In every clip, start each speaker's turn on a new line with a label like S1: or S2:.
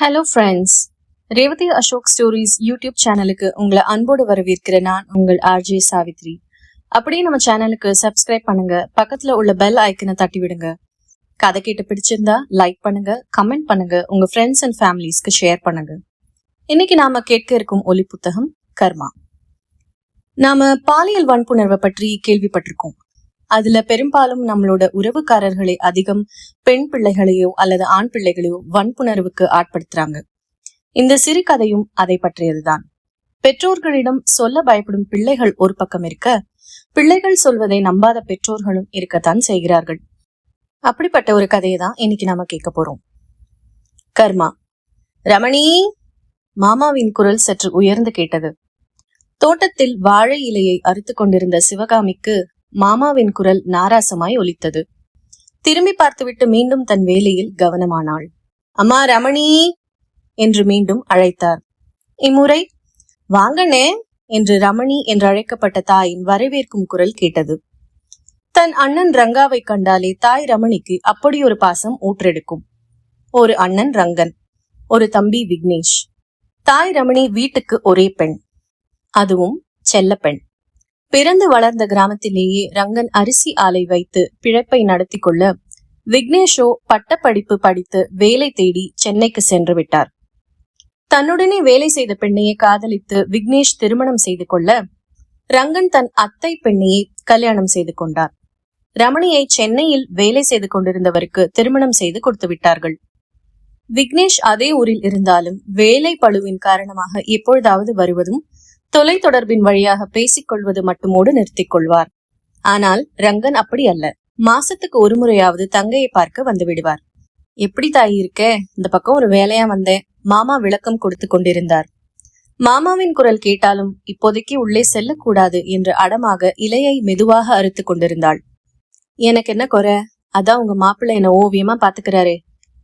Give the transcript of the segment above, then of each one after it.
S1: Hello friends Revathi Ashok stories YouTube சேனலுக்கு உங்களை அன்போடு வரவேற்கிற நான் உங்கள் ஆர்ஜே சாவித்ரி. அப்படியே நம்ம சேனலுக்கு சப்ஸ்கிரைப் பண்ணுங்க. பக்கத்துல உள்ள பெல் ஐக்கனை தட்டி விடுங்க கதை கேட்டு பிடிச்சிருந்தா லைக் பண்ணுங்க கமெண்ட் பண்ணுங்க உங்க ஃப்ரெண்ட்ஸ் அண்ட் ஃபேமிலிஸ்க்கு ஷேர் பண்ணுங்க. இன்னைக்கு நாம கேட்க இருக்கும் ஒலி புத்தகம் கர்மா. நாம பாலியல் வன்புணர்வை பற்றி கேள்விப்பட்டிருக்கோம். அதுல பெரும்பாலும் நம்மளோட உறவுக்காரர்களை அதிகம் பெண் பிள்ளைகளையோ அல்லது ஆண் பிள்ளைகளையோ வன்புணர்வுக்கு ஆட்படுத்துறாங்க. இந்த சிறுகதையும் அதை பற்றியதுதான். பெற்றோர்களிடம் சொல்ல பயப்படும் பிள்ளைகள் ஒரு பக்கம் இருக்க பிள்ளைகள் சொல்வதை நம்பாத பெற்றோர்களும் இருக்கத்தான் செய்கிறார்கள். அப்படிப்பட்ட ஒரு கதையை தான் இன்னைக்கு நாம கேட்க போறோம். கர்மா ரமணி மாமாவின் குரல் சற்று உயர்ந்து கேட்டது. தோட்டத்தில் வாழை இலையை அறுத்து கொண்டிருந்த சிவகாமிக்கு மாமாவின் குரல் நாராசமாய் ஒலித்தது. திரும்பி பார்த்துவிட்டு மீண்டும் தன் வேலையில் கவனமானாள். அம்மா ரமணி! என்று மீண்டும் அழைத்தார். இம்முறை வாங்கண்ணே! என்று ரமணி என்று அழைக்கப்பட்ட தாயின் வரவேற்கும் குரல் கேட்டது. தன் அண்ணன் ரங்காவை கண்டாலே தாய் ரமணிக்கு அப்படி ஒரு பாசம் ஊற்றெடுக்கும். ஒரு அண்ணன் ரங்கன் ஒரு தம்பி விக்னேஷ். தாய் ரமணி வீட்டுக்கு ஒரே பெண் அதுவும் செல்ல பெண். பிறந்து வளர்ந்த கிராமத்திலேயே ரங்கன் அரிசி ஆலை வைத்து பிழைப்பை நடத்தி கொள்ள விக்னேஷோ பட்டப்படிப்பு படித்து வேலை தேடி சென்னைக்கு சென்று விட்டார். தன்னுடனே வேலை செய்த பெண்ணையே காதலித்து விக்னேஷ் திருமணம் செய்து கொள்ள ரங்கன் தன் அத்தை பெண்ணையே கல்யாணம் செய்து கொண்டார். ரமணியை சென்னையில் வேலை செய்து கொண்டிருந்தவருக்கு திருமணம் செய்து கொடுத்து விட்டார்கள். விக்னேஷ் அதே ஊரில் இருந்தாலும் வேலை பழுவின் காரணமாக எப்பொழுதாவது வருவதும் தொலைத்தொடர்பின் வழியாக பேசிக் கொள்வது மட்டுமோடு நிறுத்திக் கொள்வார் ஆனால் ரங்கன் அப்படி அல்ல. மாசத்துக்கு ஒரு முறையாவது தங்கையை பார்க்க வந்து விடுவார் எப்படி தாய் இருக்க? இந்த பக்கம் ஒரு வேலையா வந்தேன். மாமா விளக்கம் கொடுத்து கொண்டிருந்தார். மாமாவின் குரல் கேட்டாலும் இப்போதைக்கு உள்ளே செல்லக்கூடாது என்று அடமாக இலையை மெதுவாக அறுத்து கொண்டிருந்தாள். எனக்கு என்ன குறை? அதான் உங்க மாப்பிள்ளை என்ன ஓவியமா பாத்துக்கிறாரே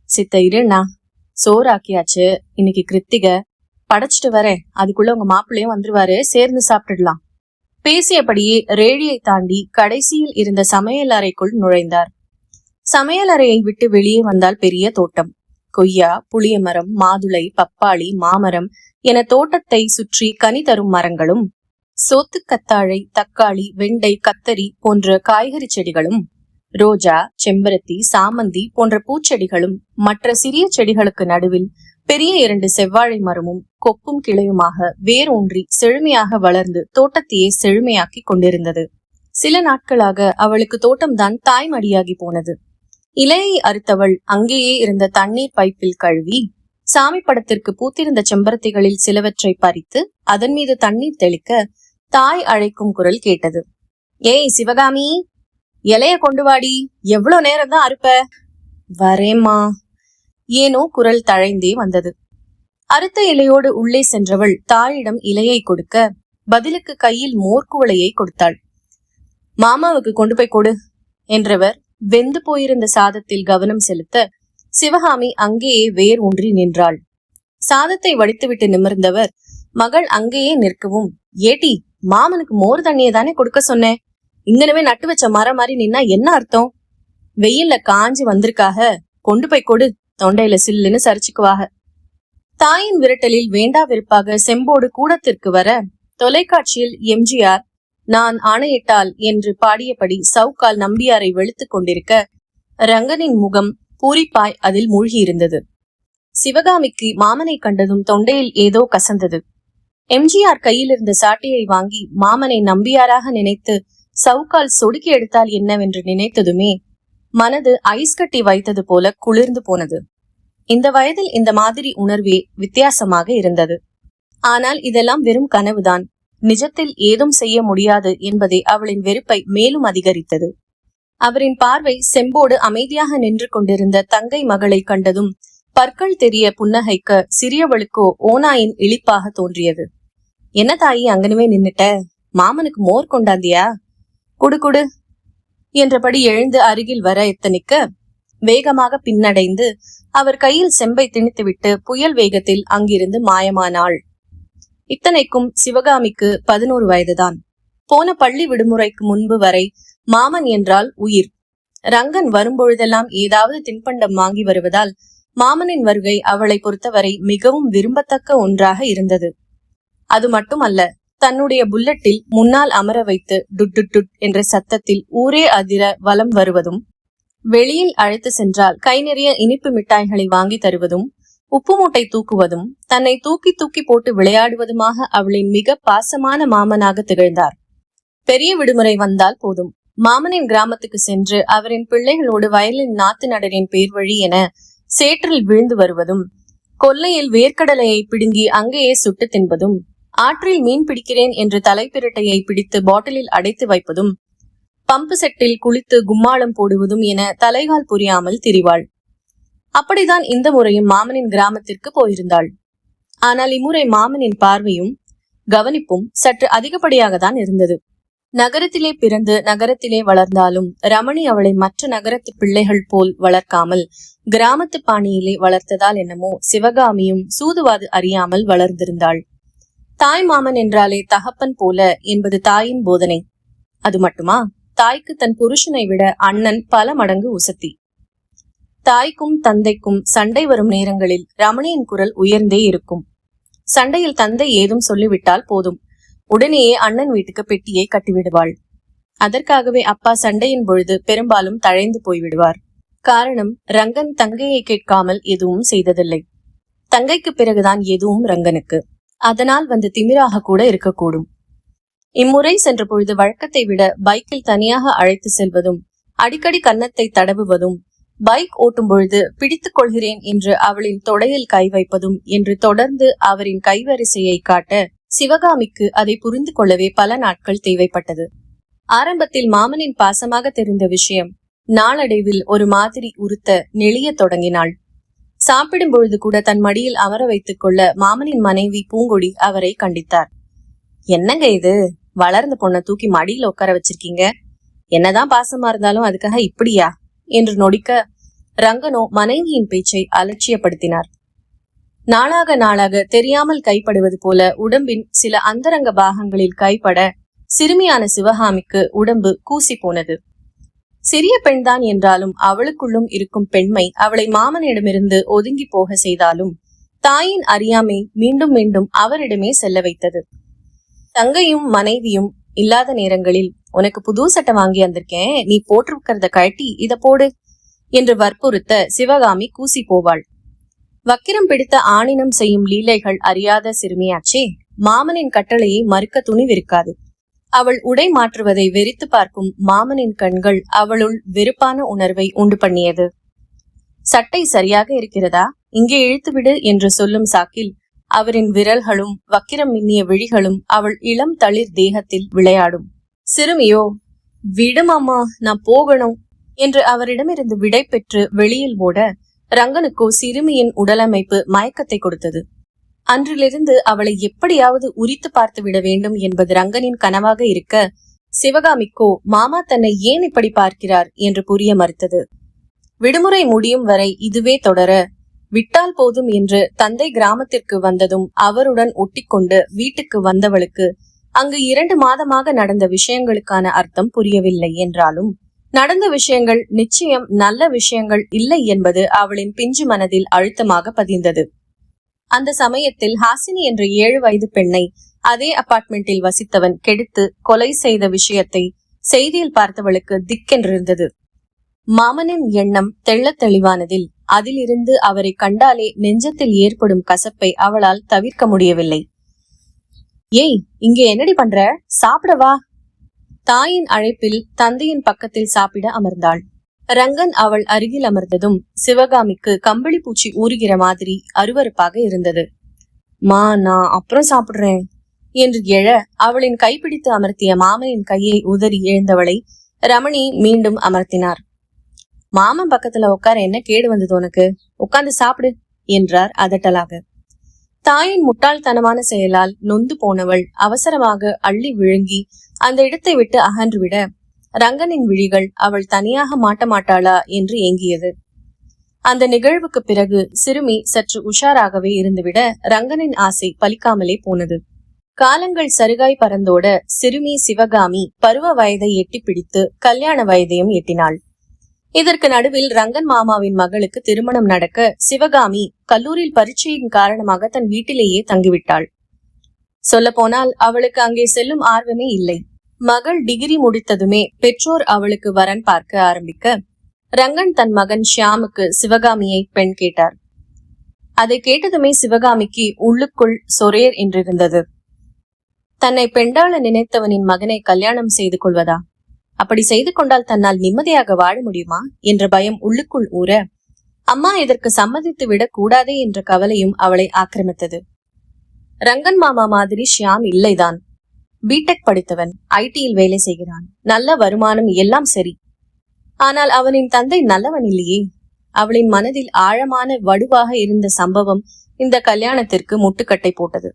S1: சித்த இருண்ணா சோறு ஆக்கியாச்சு இன்னைக்கு கிருத்திகை படைச்சிட்டு வரேன். அதுக்குள்ள உங்க மாப்பிள்ளையும் வந்துருவாரு. சேர்ந்து சாப்பிட்டுடலாம். பேசியபடியே ரேடியை தாண்டி கடைசியில் இருந்த சமையல் அறைக்குள் நுழைந்தார். சமையல் அறையை விட்டு வெளியே வந்தால் பெரிய தோட்டம். கொய்யா புளிய மரம் மாதுளை பப்பாளி மாமரம் என தோட்டத்தை சுற்றி கனி தரும் மரங்களும் சோத்து கத்தாழை தக்காளி வெண்டை கத்தரி போன்ற காய்கறி செடிகளும் ரோஜா செம்பருத்தி சாமந்தி போன்ற பூச்செடிகளும் மற்ற சிறிய செடிகளுக்கு நடுவில் பெரிய இரண்டு செவ்வாழை மரமும் கொப்பும் கிளையுமாக வேரூன்றி செழுமையாக வளர்ந்து தோட்டத்தையே செழுமையாக்கி கொண்டிருந்தது. சில நாட்களாக அவளுக்கு தோட்டம்தான் தாய்மடியாகி போனது. இலையை அறுத்தவள் அங்கேயே இருந்த தண்ணீர் பைப்பில் கழுவி சாமி படத்திற்கு பூத்திருந்த செம்பருத்திகளில் சிலவற்றை பறித்து அதன் மீது தண்ணீர் தெளிக்க தாய் அழைக்கும் குரல் கேட்டது. ஏய் சிவகாமி இலைய கொண்டு வாடி. எவ்வளவு நேரம் தான் அறுப்ப? வரேம்மா. ஏனோ குரல் தழைந்தே வந்தது. அறுத்த இலையோடு உள்ளே சென்றவள் தாயிடம் இலையை கொடுக்க பதிலுக்கு கையில் மோர்க்குவளையை கொடுத்தாள். மாமாவுக்கு கொண்டு போய் கொடு என்றவர் வெந்து போயிருந்த சாதத்தில் கவனம் செலுத்த சிவகாமி அங்கேயே வேர் ஊன்றி நின்றாள். சாதத்தை வடித்துவிட்டு நிமிர்ந்தவர் மகள் அங்கேயே நிற்கவும். ஏட்டி மாமனுக்கு மோர் தண்ணியை தானே கொடுக்க சொன்னேன் இங்கனவே நட்டு வச்ச மரம் மாதிரி நின்னா என்ன அர்த்தம்? வெயில்ல காஞ்சி வந்திருக்காக கொண்டு போய் கொடு. தொண்டையில சில்லுன்னு சரிச்சுக்குவாக. தாயின் விரட்டலில் வேண்டா வெறுப்பாக செம்போடு கூடத்திற்கு வர தொலைக்காட்சியில் எம்ஜிஆர் நான் ஆணையிட்டால் என்று பாடியபடி சவுக்கால் நம்பியாரை வெளுத்துக் கொண்டிருக்க ரங்கனின் முகம் பூரிப்பாய் அதில் மூழ்கியிருந்தது. சிவகாமிக்கு மாமனை கண்டதும் தொண்டையில் ஏதோ கசந்தது. எம்ஜிஆர் கையில் இருந்த சாட்டையை வாங்கி மாமனை நம்பியாராக நினைத்து சவுக்கால் சொடுக்கி எடுத்தால் என்னவென்று நினைத்ததுமே மனது ஐஸ் கட்டி வைத்தது போல குளிர்ந்து போனது. இந்த வயதில் இந்த மாதிரி உணர்வே வித்தியாசமாக இருந்தது. ஆனால் இதெல்லாம் வெறும் கனவுதான். நிஜத்தில் ஏதும் செய்ய முடியாது என்பதே அவளின் வெறுப்பை மேலும் அதிகரித்தது. அவரின் பார்வை செம்போடு அமைதியாக நின்று கொண்டிருந்த தங்கை மகளை கண்டதும் பற்கள் தெரிய புன்னகைக்க சிறியவளுக்கோ ஓனாயின் இழிப்பாக தோன்றியது. என்ன தாயி அங்கனவே நின்னுட்ட? மாமனுக்கு மோர் கொண்டாந்தியா? குடு குடு. என்றபடி எழுந்து அருகில் வர எத்தனிக்க வேகமாக பின்னடைந்து அவர் கையில் செம்பை திணித்துவிட்டு புயல் வேகத்தில் அங்கிருந்து மாயமானாள். இத்தனைக்கும் சிவகாமிக்கு பதினோரு வயதுதான். போன பள்ளி விடுமுறைக்கு முன்பு வரை மாமன் என்றால் உயிர். ரங்கன் வரும்பொழுதெல்லாம் ஏதாவது தின்பண்டம் வாங்கி வருவதால் மாமனின் வருகை அவளை பொறுத்தவரை மிகவும் விரும்பத்தக்க ஒன்றாக இருந்தது. அது மட்டுமல்ல தன்னுடைய புல்லட்டில் முன்னால் அமர வைத்து டுட்டு டுட் என்ற சத்தத்தில் ஊரே அதிர வலம் வருவதும் வெளியில் அழைத்து சென்றால் கை நிறைய இனிப்பு மிட்டாய்களை வாங்கி தருவதும் உப்பு மூட்டை தூக்குவதும் தன்னை தூக்கி தூக்கி போட்டு விளையாடுவதுமாக அவளின் மிக பாசமான மாமனாக திகழ்ந்தார். பெரிய விடுமுறை வந்தால் போதும். மாமனின் கிராமத்துக்கு சென்று அவரின் பிள்ளைகளோடு வயலின் நாத்து நடரின் பேர் வழி என சேற்றில் விழுந்து வருவதும் கொல்லையில் வேர்க்கடலையை பிடுங்கி அங்கேயே சுட்டு தின்பதும் ஆற்றில் மீன் பிடிக்கிறேன் என்று தலைப்பிரட்டையை பிடித்து பாட்டிலில் அடைத்து வைப்பதும் பம்பு செட்டில் குளித்து கும்மாளம் போடுவதும் என தலைகால் புரியாமல் திரிவாள். அப்படிதான் இந்த முறையும் மாமனின் கிராமத்திற்கு போயிருந்தாள். ஆனால் இம்முறை மாமனின் பார்வையும் கவனிப்பும் சற்று அதிகப்படியாக தான் இருந்தது. நகரத்திலே பிறந்து நகரத்திலே வளர்ந்தாலும் ரமணி அவளை மற்ற நகரத்து பிள்ளைகள் போல் வளர்க்காமல் கிராமத்து பாணியிலே வளர்த்ததால் என்னமோ சிவகாமியும் சூதுவாது அறியாமல் வளர்ந்திருந்தாள். தாய் மாமன் என்றாலே தகப்பன் போல என்பது தாயின் போதனை. அது மட்டுமா? தாய்க்கு தன் புருஷனை விட அண்ணன் பல மடங்கு உசத்தி. தாய்க்கும் தந்தைக்கும் சண்டை வரும் நேரங்களில் ரமணியின் குரல் உயர்ந்தே இருக்கும். சண்டையில் தந்தை ஏதும் சொல்லிவிட்டால் போதும். உடனேயே அண்ணன் வீட்டுக்கு பெட்டியை கட்டிவிடுவாள். அதற்காகவே அப்பா சண்டையின் பொழுது பெரும்பாலும் தழைந்து போய்விடுவார். காரணம் ரங்கன் தங்கையை கேட்காமல் எதுவும் செய்ததில்லை. தங்கைக்கு பிறகுதான் எதுவும் ரங்கனுக்கு. அதனால் வந்து திமிராக கூட இருக்கக்கூடும். இம்முறை சென்ற பொழுது வழக்கத்தை விட பைக்கில் தனியாக அழைத்து செல்வதும் அடிக்கடி கன்னத்தை தடவுவதும் பைக் ஓட்டும் பொழுது பிடித்துக் கொள்கிறேன் என்று அவளின் தொடையில் கை வைப்பதும் என்று தொடர்ந்து அவரின் கைவரிசையை காட்ட சிவகாமிக்கு அதை புரிந்து கொள்ளவே பல நாட்கள் தேவைப்பட்டது. ஆரம்பத்தில் மாமனின் பாசமாக தெரிந்த விஷயம் நாளடைவில் ஒரு மாதிரி உறுத்த நெளிய தொடங்கினாள். சாப்பிடும் பொழுது கூட தன் மடியில் அமர வைத்துக் கொள்ள மாமனின் மனைவி பூங்கொடி அவரை கண்டித்தார். என்னங்க இது? வளர்ந்த பொண்ணை தூக்கி மடியில உட்கார வச்சிருக்கீங்க? என்னதான் பாசமா இருந்தாலும் அதுக்காக இப்படியா? என்று நொடிக்க ரங்கனோ மனைவியின் பேச்சை அலட்சியப்படுத்தினார். நாளாக நாளாக தெரியாமல் கைப்படுவது போல உடம்பின் சில அந்தரங்க பாகங்களில் கைப்பட சிறுமியான சிவகாமிக்கு உடம்பு கூசி போனது சிறிய பெண்தான் என்றாலும் அவளுக்குள்ளும் இருக்கும் பெண்மை அவளை மாமனிடமிருந்து ஒதுங்கி போக செய்தாலும் தாயின் அறியாமை மீண்டும் மீண்டும் அவரிடமே செல்ல வைத்தது. தங்கையும் மனைவியும் இல்லாத நேரங்களில் உனக்கு புது சட்டை வாங்கி வந்திருக்கேன் நீ போட்டிருக்கிறத கழட்டி இத போடு என்று வற்புறுத்த சிவகாமி கூசி போவாள். வக்கிரம் பிடித்த ஆணினம் செய்யும் லீலைகள் அறியாத சிறுமியாச்சே மாமனின் கட்டளையை மறுக்க துணிவிருக்காது. அவள் உடை மாற்றுவதை வெறித்து பார்க்கும் மாமனின் கண்கள் அவளுள் வெறுப்பான உணர்வை உண்டு பண்ணியது. சட்டை சரியாக இருக்கிறதா? இங்கே இழுத்துவிடு என்று சொல்லும் சாக்கில் அவரின் விரல்களும் வக்கிரம் மின்னிய விழிகளும் அவள் இளம் தளிர் தேகத்தில் விளையாடும். சிறுமியோ விடுமாமா நான் போகணும் என்று அவரிடமிருந்து விடை பெற்று வெளியில் ஓட ரங்கனுக்கோ சிறுமியின் உடலமைப்பு மயக்கத்தை கொடுத்தது. அன்றிலிருந்து அவளை எப்படியாவது உரித்து பார்த்து விட வேண்டும் என்பது ரங்கனின் கனவாக இருக்க சிவகாமிக்கோ மாமா தன்னை ஏன் இப்படி பார்க்கிறார் என்று புரிய மறுத்தது. விடுமுறை முடியும் வரை இதுவே தொடர விட்டால் போதும் என்று தந்தை கிராமத்திற்கு வந்ததும் அவருடன் ஒட்டிக்கொண்டு வீட்டுக்கு வந்தவளுக்கு அங்கு இரண்டு மாதமாக நடந்த விஷயங்களுக்கான அர்த்தம் புரியவில்லை என்றாலும் நடந்த விஷயங்கள் நிச்சயம் நல்ல விஷயங்கள் இல்லை என்பது அவளின் பிஞ்சு மனதில் அழுத்தமாக பதிந்தது. அந்த சமயத்தில் ஹாசினி என்ற ஏழு வயது பெண்ணை அதே அபார்ட்மெண்டில் வசித்தவன் கெடுத்து கொலை செய்த விஷயத்தை செய்தியில் பார்த்தவளுக்கு திக்கென்றிருந்தது. மாமனின் எண்ணம் தெள்ளத் தெளிவானதில் அதிலிருந்து அவரை கண்டாலே நெஞ்சத்தில் ஏற்படும் கசப்பை அவளால் தவிர்க்க முடியவில்லை. ஏய் இங்கே என்னடி பண்ற? சாப்பிடவா தாயின் அழைப்பில் தந்தையின் பக்கத்தில் சாப்பிட அமர்ந்தாள். ரங்கன் அவள் அருகில் அமர்ந்ததும் சிவகாமிக்கு கம்பளி பூச்சி ஊறுகிற மாதிரி அருவருப்பாக இருந்தது. மா நான் அப்புறம் சாப்பிடுறேன் என்று எழ அவளின் கைப்பிடித்து அமர்த்திய மாமனின் கையை உதறி எழுந்தவளை ரமணி மீண்டும் அமர்த்தினார். மாமன் பக்கத்துல உட்கார என்ன கேடு வந்தது உனக்கு? உட்கார்ந்து சாப்பிடு என்றார் அதட்டலாக. தாயின் முட்டாள்தனமான செயலால் நொந்து போனவள் அவசரமாக அள்ளி விழுங்கி அந்த இடத்தை விட்டு அகன்றுவிட ரங்கனின் விழிகள் அவள் தனியாக மாட்ட மாட்டாளா என்று ஏங்கியது. அந்த நிகழ்வுக்கு பிறகு சிறுமி சற்று உஷாராகவே இருந்துவிட ரங்கனின் ஆசை பலிக்காமலே போனது. காலங்கள் சருகாய் பறந்தோட சிறுமி சிவகாமி பருவ வயதை எட்டி பிடித்து கல்யாண வயதையும் எட்டினாள். இதற்கு நடுவில் ரங்கன் மாமாவின் மகளுக்கு திருமணம் நடக்க சிவகாமி கல்லூரியில் பரீட்சையின் காரணமாக தன் வீட்டிலேயே தங்கிவிட்டாள். சொல்லப்போனால் அவளுக்கு அங்கே செல்லும் ஆர்வமே இல்லை. மகள் டிகிரி முடித்ததுமே பெற்றோர் அவளுக்கு வரன் பார்க்க ஆரம்பிக்க ரங்கன் தன் மகன் ஷியாமுக்கு சிவகாமியை பெண் கேட்டார். அதை கேட்டதுமே சிவகாமிக்கு உள்ளுக்குள் சொரேர் என்றிருந்தது. தன்னை பெண்டாள நினைத்தவனின் மகனை கல்யாணம் செய்து கொள்வதா? அப்படி செய்து கொண்டால் தன்னால் நிம்மதியாக வாழ முடியுமா? என்ற பயம் உள்ளுக்குள் ஊற அம்மா இதற்கு சம்மதித்து விடக் கூடாதே என்ற கவலையும் அவளை ஆக்கிரமித்தது. ரங்கன் மாமா மாதிரி ஷியாம் இல்லைதான். பிடெக் படித்தவன் ஐடியில் வேலை செய்கிறான். நல்ல வருமானம் எல்லாம் சரி. ஆனால் அவனின் தந்தை நல்லவன் இல்லையே. அவளின் மனதில் ஆழமான வடுவாக இருந்த சம்பவம் இந்த கல்யாணத்திற்கு முட்டுக்கட்டை போட்டது.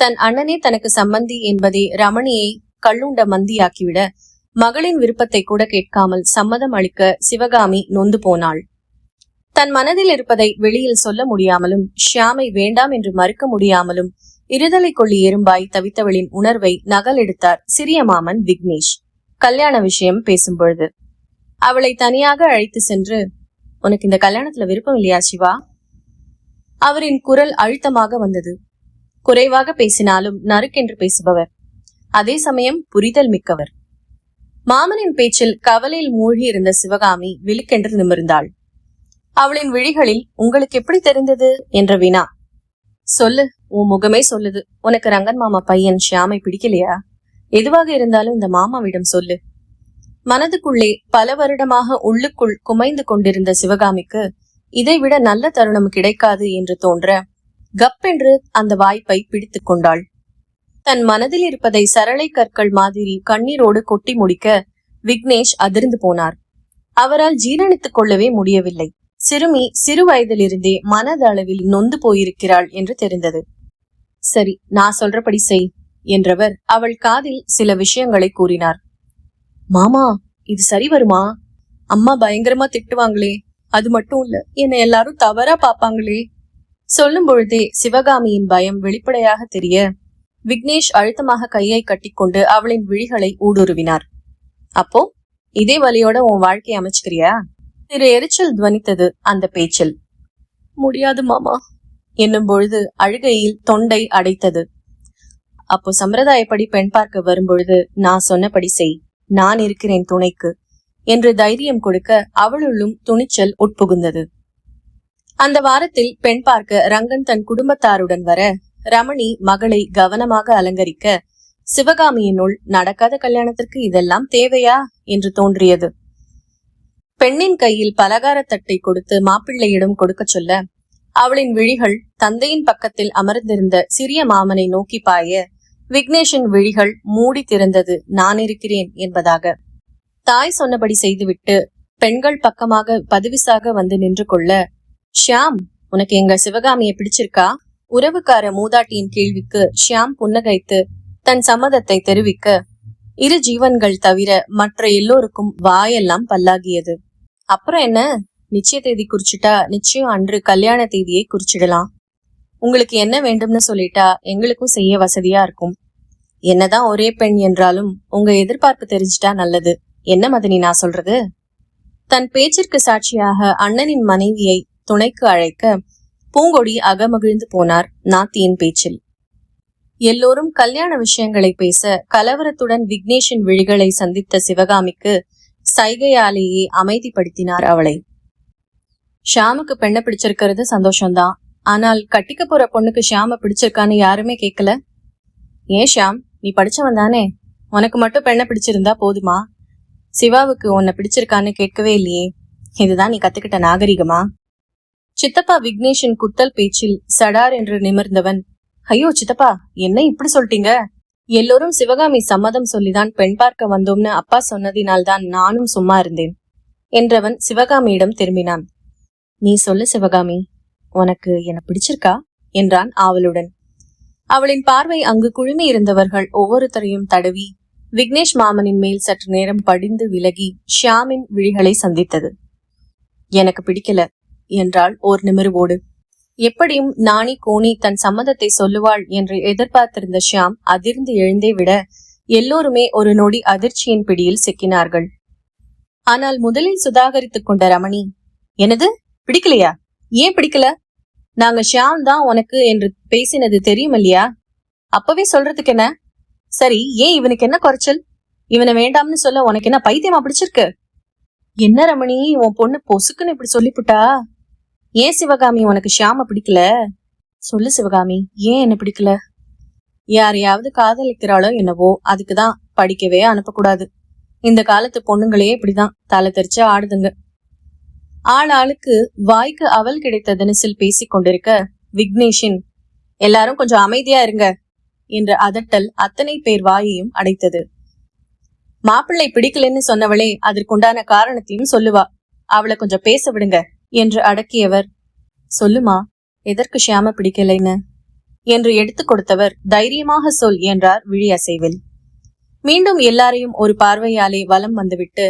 S1: தன் அண்ணனே தனக்கு சம்பந்தி என்பதை ரமணியை கள்ளுண்ட மந்தியாக்கிவிட மகளின் விருப்பத்தை கூட கேட்காமல் சம்மதம் அளிக்க சிவகாமி நொந்து போனாள். தன் மனதில் இருப்பதை வெளியில் சொல்ல முடியாமலும் ஷியாமை வேண்டாம் என்று மறுக்க முடியாமலும் இருதலை கொள்ளி எறும்பாய் தவித்தவளின் உணர்வை நகலெடுத்தார் சிறிய மாமன் விக்னேஷ். கல்யாண விஷயம் பேசும் பொழுது அவளை தனியாக அழைத்து சென்று உனக்கு இந்த கல்யாணத்துல விருப்பம் இல்லையா சிவா? அவரின் குரல் அழுத்தமாக வந்தது. குறைவாக பேசினாலும் நறுக்கென்று பேசுபவர். அதே சமயம் புரிதல் மிக்கவர். மாமனின் பேச்சில் கவலையில் மூழ்கி இருந்த சிவகாமி விழுக்கென்று நிமிர்ந்தாள். அவளின் விழிகளில் உங்களுக்கு எப்படி தெரிந்தது? என்ற வினா சொல்லு உன் முகமே சொல்லுது. உனக்கு ரங்கன் மாமா பையன் ஷியாமை பிடிக்கலையா? எதுவாக இருந்தாலும் இந்த மாமாவிடம் சொல்லு. மனதுக்குள்ளே பல வருடமாக உள்ளுக்குள் குமைந்து கொண்டிருந்த சிவகாமிக்கு இதைவிட நல்ல தருணம் கிடைக்காது என்று தோன்ற கப்பென்று அந்த வாய்ப்பை பிடித்துக் கொண்டாள். தன் மனதில் இருப்பதை சரளை கற்கள் மாதிரி கண்ணீரோடு கொட்டி முடிக்க விக்னேஷ் அதிர்ந்து போனார். அவரால் ஜீரணித்துக் கொள்ளவே முடியவில்லை. சிறுமி சிறு வயதிலிருந்தே மனதளவில் நொந்து போயிருக்கிறாள் என்று தெரிந்தது. சரி நான் சொல்றபடி செய் என்றவர் அவள் காதில் சில விஷயங்களை கூறினார். மாமா இது சரி வருமா? அம்மா பயங்கரமா திட்டுவாங்களே அது மட்டும் இல்ல என்னை எல்லாரும் தவறா பாப்பாங்களே. சொல்லும் பொழுதே சிவகாமியின் பயம் வெளிப்படையாக தெரிய விக்னேஷ் அழுத்தமாக கையை கட்டிக்கொண்டு அவளின் விழிகளை ஊடுருவினார். அப்போ இதே வழியோட உன் வாழ்க்கையை அமைச்சுக்கிறியா? திரு எரிச்சல் துவனித்தது அந்த பேச்சில். முடியாது மாமா. என்னும் பொழுது அழுகையில் தொண்டை அடைத்தது. அப்போ சம்பிரதாயப்படி பெண் பார்க்க வரும்பொழுது நான் சொன்னபடி செய். நான் இருக்கிறேன் துணைக்கு. என்று தைரியம் கொடுக்க அவளுள்ளும் துணிச்சல் உட்புகுந்தது. அந்த வாரத்தில் பெண் பார்க்க ரங்கன் தன் குடும்பத்தாருடன் வர ரமணி மகளை கவனமாக அலங்கரிக்க சிவகாமியினுள் நடக்காத கல்யாணத்திற்கு இதெல்லாம் தேவையா? என்று தோன்றியது. பெண்ணின் கையில் பலகாரத்தட்டை கொடுத்து மாப்பிள்ளையிடம் கொடுக்க சொல்ல அவளின் விழிகள் தந்தையின் பக்கத்தில் அமர்ந்திருந்த சிறிய மாமனை நோக்கி பாய விக்னேஷின் விழிகள் மூடி திறந்தது நான் இருக்கிறேன் என்பதாக. தாய் சொன்னபடி செய்துவிட்டு பெண்கள் பக்கமாக பதவிசாக வந்து நின்று கொள்ள ஷியாம் உனக்கு எங்க சிவகாமியை பிடிச்சிருக்கா? உறவுக்கார மூதாட்டியின் கேள்விக்கு ஷியாம் புன்னகைத்து தன் சம்மதத்தை தெரிவிக்க இரு ஜீவன்கள் தவிர மற்ற எல்லோருக்கும் வாயெல்லாம் பல்லாகியது. அப்புறம் என்ன? நிச்சய தேதி குறிச்சிட்டா நிச்சயம் அன்று கல்யாண தேதியை குறிச்சிடலாம். உங்களுக்கு என்ன வேண்டும்னு சொல்லிட்டா எங்களுக்கும் செய்ய வசதியா இருக்கும். என்னதான் ஒரே பெண் என்றாலும் உங்க எதிர்பார்ப்பு தெரிஞ்சிட்டா நல்லது. என்ன மதனி நான் சொல்றது? தன் பேச்சிற்கு சாட்சியாக அண்ணனின் மனைவியை துணைக்கு அழைக்க பூங்கொடி அகமகிழ்ந்து போனார் நாத்தியின் பேச்சில். எல்லோரும் கல்யாண விஷயங்களை பேச கலவரத்துடன் விக்னேஷின் விழிகளை சந்தித்த சிவகாமிக்கு சைகையாலேயே அமைதிப்படுத்தினார் அவளை. ஷாமுக்கு பெண்ணை பிடிச்சிருக்கிறது சந்தோஷம்தான். ஆனால் கட்டிக்க போற பொண்ணுக்கு ஷியாம பிடிச்சிருக்கான்னு யாருமே கேட்கல ஏன் ஷியாம் நீ படிச்சவன் தானே? உனக்கு மட்டும் பெண்ணை பிடிச்சிருந்தா போதுமா? சிவாவுக்கு உன்னை பிடிச்சிருக்கான்னு கேட்கவே இல்லையே. இதுதான் நீ கத்துக்கிட்ட நாகரிகமா? சித்தப்பா விக்னேஷின் குத்தல் பேச்சில் சடார் என்று நிமிர்ந்தவன் ஐயோ சித்தப்பா என்ன இப்படி சொல்லிட்டீங்க? எல்லோரும் சிவகாமி சம்மதம் சொல்லிதான் பெண் பார்க்க வந்தோம்னு அப்பா சொன்னதினால்தான் நானும் சும்மா இருந்தேன் என்றவன் சிவகாமியிடம் திரும்பினான். நீ சொல்லு சிவகாமி உனக்கு என்ன பிடிச்சிருக்கா? என்றான் ஆவலுடன். அவளின் பார்வை அங்கு குழுமி இருந்தவர்கள் ஒவ்வொருத்தரையும் தடவி விக்னேஷ் மாமனின் மேல் சற்று நேரம் படிந்து விலகி ஷியாமின் விழிகளை சந்தித்தது. எனக்கு பிடிக்கல என்றாள் ஓர் நிமிர்வோடு. எப்படியும் நாணி கோணி தன் சம்மதத்தை சொல்லுவாள் என்று எதிர்பார்த்திருந்த ஷியாம் அதிர்ந்து எழுந்தே விட எல்லோருமே ஒரு நொடி அதிர்ச்சியின் பிடியில் சிக்கினார்கள். ஆனால் முதலில் சுதாகரித்துக் கொண்ட ரமணி எனது பிடிக்கலையா? ஏன் பிடிக்கல? நாங்க ஷியாம் தான் உனக்கு என்று பேசினது தெரியும் இல்லையா? அப்பவே சொல்றதுக்கு என்ன? சரி ஏன் இவனுக்கு என்ன குறைச்சல்? இவனை வேண்டாம்னு சொல்ல உனக்கு என்ன பைத்தியமா பிடிச்சிருக்கு? என்ன ரமணி உன் பொண்ணு பொசுக்குன்னு இப்படி சொல்லிப்புட்டா? ஏன் சிவகாமி உனக்கு ஷியாம பிடிக்கல? சொல்லு சிவகாமி ஏன் என்ன பிடிக்கல? யாரையாவது காதலிக்கிறாளோ என்னவோ அதுக்குதான் படிக்கவே அனுப்பக்கூடாது. இந்த காலத்து பொண்ணுங்களே இப்படிதான். தலை தெரிச்சு ஆடுதுங்க. ஆளாளுக்கு வாய்க்கு அவல் கிடைத்த தினசில் பேசிக் கொண்டிருக்க விக்னேஷின் எல்லாரும் கொஞ்சம் அமைதியா இருங்க என்ற அதட்டல் அத்தனை பேர் வாயையும் அடைத்தது. மாப்பிள்ளை பிடிக்கலன்னு சொன்னவளே அதற்குண்டான காரணத்தையும் சொல்லுவா அவளை கொஞ்சம் பேச விடுங்க என்று அடக்கியவர். சொல்லுமா எதற்கு ஷியாம பிடிக்கலைன்னு? என்று எடுத்துக் கொடுத்தவர் தைரியமாக சொல் என்றார் விழி அசைவில் மீண்டும் எல்லாரையும் ஒரு பார்வையாலே வலம் வந்துவிட்டு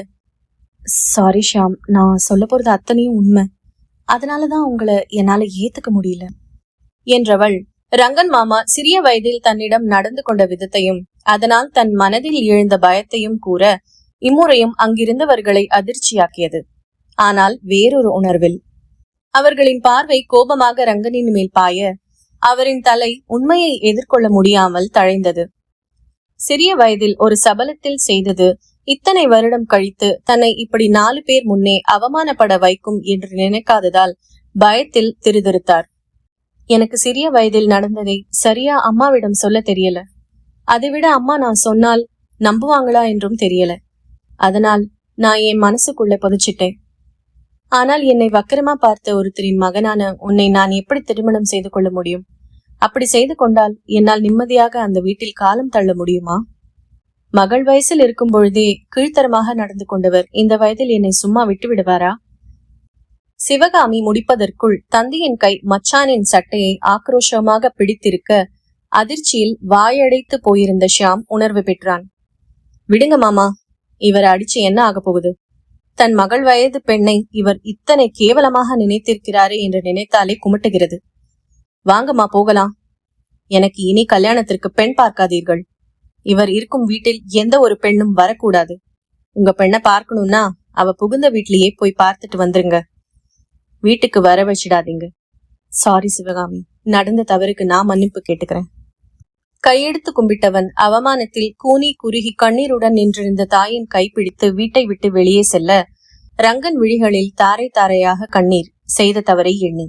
S1: சாரி ஷாம் நான் சொல்ல போறது அத்தனையும் உண்மை. அதனாலதான் உங்களை என்னால ஏத்துக்க முடியல. என்றவள் ரங்கன் மாமா சிறிய வயதில் தன்னிடம் நடந்து கொண்ட விதத்தையும் அதனால் தன் மனதில் எழுந்த பயத்தையும் கூற இம்முறையும் அங்கிருந்தவர்களை அதிர்ச்சியாக்கியது. ஆனால் வேறொரு உணர்வில். அவர்களின் பார்வை கோபமாக ரங்கனின் மேல் பாய அவரின் தலை உண்மையை எதிர்கொள்ள முடியாமல் தழைந்தது. சிறிய வயதில் ஒரு சபலத்தில் செய்தது இத்தனை வருடம் கழித்து தன்னை இப்படி நாலு பேர் முன்னே அவமானப்பட வைக்கும் என்று நினைக்காததால் பயத்தில் திருதிருத்தார் எனக்கு சிறிய வயதில் நடந்ததை சரியா அம்மாவிடம் சொல்ல தெரியல. அதைவிட அம்மா நான் சொன்னால் நம்புவாங்களா என்றும் தெரியல. அதனால் நான் என் மனசுக்குள்ள புதைச்சிட்டேன். ஆனால் என்னை வக்கரமா பார்த்த ஒருத்தரின் மகனான உன்னை நான் எப்படி திருமணம் செய்து கொள்ள முடியும்? அப்படி செய்து கொண்டால் என்னால் நிம்மதியாக அந்த வீட்டில் காலம் தள்ள முடியுமா? மகள் வயசில் இருக்கும் பொழுதே கீழ்த்தரமாக நடந்து கொண்டவர் இந்த வயதில் என்னை சும்மா விட்டு விடுவாரா? சிவகாமி முடிப்பதற்குள் தந்தையின் கை மச்சானின் சட்டையை ஆக்ரோஷமாக பிடித்திருக்க அதிர்ச்சியில் வாயடைத்து போயிருந்த ஷியாம் உணர்வு பெற்றான். விடுங்க மாமா இவர் அடிச்சு என்ன ஆகப் போகுது? தன் மகள் வயது பெண்ணை இவர் இத்தனை கேவலமாக நினைத்திருக்கிறாரே என்று நினைத்தாலே குமட்டுகிறது. வாங்கம்மா போகலாம். எனக்கு இனி கல்யாணத்திற்கு பெண் பார்க்காதீர்கள். இவர் இருக்கும் வீட்டில் எந்த ஒரு பெண்ணும் வரக்கூடாது. உங்க பெண்ணை பார்க்கணும்னா அவ புகுந்த வீட்லயே போய் பார்த்துட்டு வந்துருங்க. வீட்டுக்கு வர வச்சிடாதீங்க. சாரி சிவகாமி நடந்த தவறுக்கு நான் மன்னிப்பு கேட்டுக்கிறேன். கையெடுத்து கும்பிட்டவன் அவமானத்தில் கூனி குறுகி கண்ணீருடன் நின்றிருந்த தாயின் கைப்பிடித்து வீட்டை விட்டு வெளியே செல்ல ரங்கன் விழிகளில் தாரை தாரையாக கண்ணீர் செய்த தவறை எண்ணி.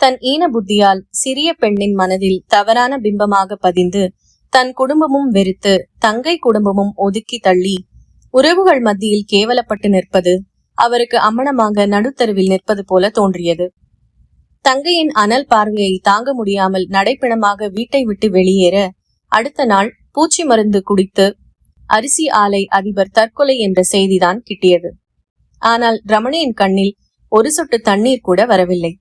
S1: தன் ஈன புத்தியால் சிறிய பெண்ணின் மனதில் தவறான பிம்பமாக பதிந்து தன் குடும்பமும் வெறுத்து தங்கை குடும்பமும் ஒதுக்கி தள்ளி உறவுகள் மத்தியில் கேவலப்பட்டு நிற்பது அவருக்கு அம்மணமாக நடுத்தருவில் நிற்பது போல தோன்றியது. தங்கையின் அனல் பார்வையை தாங்க முடியாமல் நடைப்பிணமாக வீட்டை விட்டு வெளியேற அடுத்த நாள் பூச்சி மருந்து குடித்து அரிசி ஆலை அதிபர் தற்கொலை என்ற செய்திதான் கிட்டியது. ஆனால் ரமணியின் கண்ணில் ஒரு சொட்டு தண்ணீர் கூட வரவில்லை.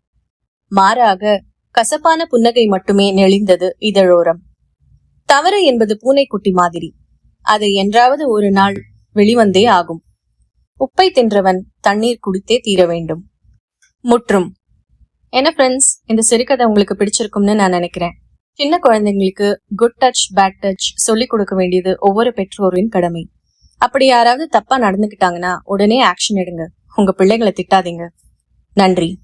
S1: மாறாக கசப்பான புன்னகை மட்டுமே நெளிந்தது இதழோரம். தவறு என்பது பூனைக்குட்டி மாதிரி. அது என்றாவது ஒரு நாள் வெளிவந்தே ஆகும். உப்பை தின்றவன் தண்ணீர் குடித்தே தீர வேண்டும். முற்றும். என்ன ஃப்ரெண்ட்ஸ் இந்த சிறுகதை உங்களுக்கு பிடிச்சிருக்கும்னு நான் நினைக்கிறேன். சின்ன குழந்தைங்களுக்கு குட் டச் பேட் டச் சொல்லிக் கொடுக்க வேண்டியது ஒவ்வொரு பெற்றோரின் கடமை. அப்படி யாராவது தப்பா நடந்துக்கிட்டாங்கன்னா உடனே ஆக்ஷன் எடுங்க. உங்க பிள்ளைங்களை திட்டாதீங்க. நன்றி.